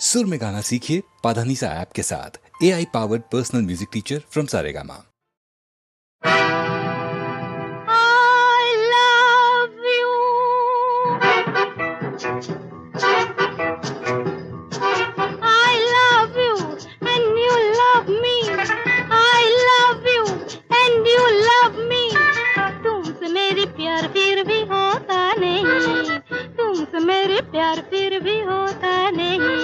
सुर में गाना सीखिए पाधानीसा ऐप के साथ। A I powered personal music teacher from Saregama प्यार फिर भी होता नहीं।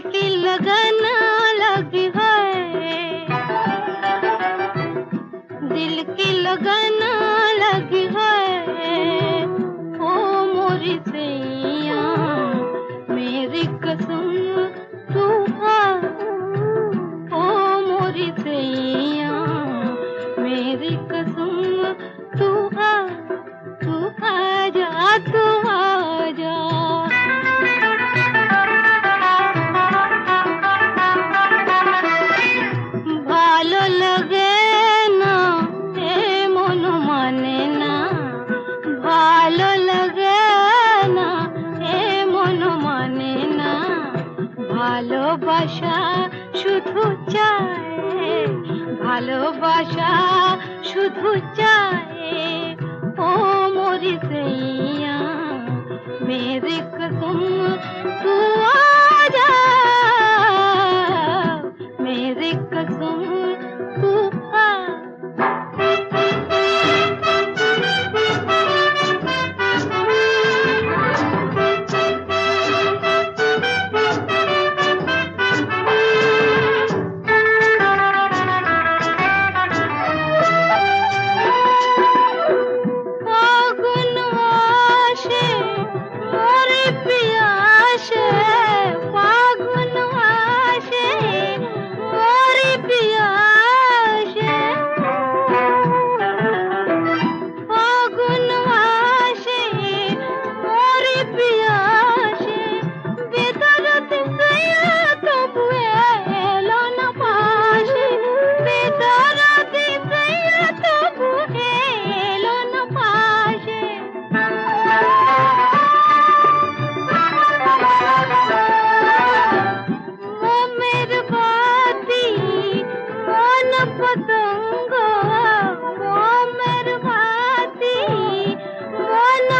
की लगन लगी है। दिल की लगन लगी है। ओ मोरी सैया, मेरी कसम तू ओ मोरी सैया, मेरी कसम तू आ तू आ जा, तू ভালোবাসা শুধু চায় ভালোবাসা শুধু চায় ও মোরি সৈয়া মেরে কসম তু আ যা মেরে কসম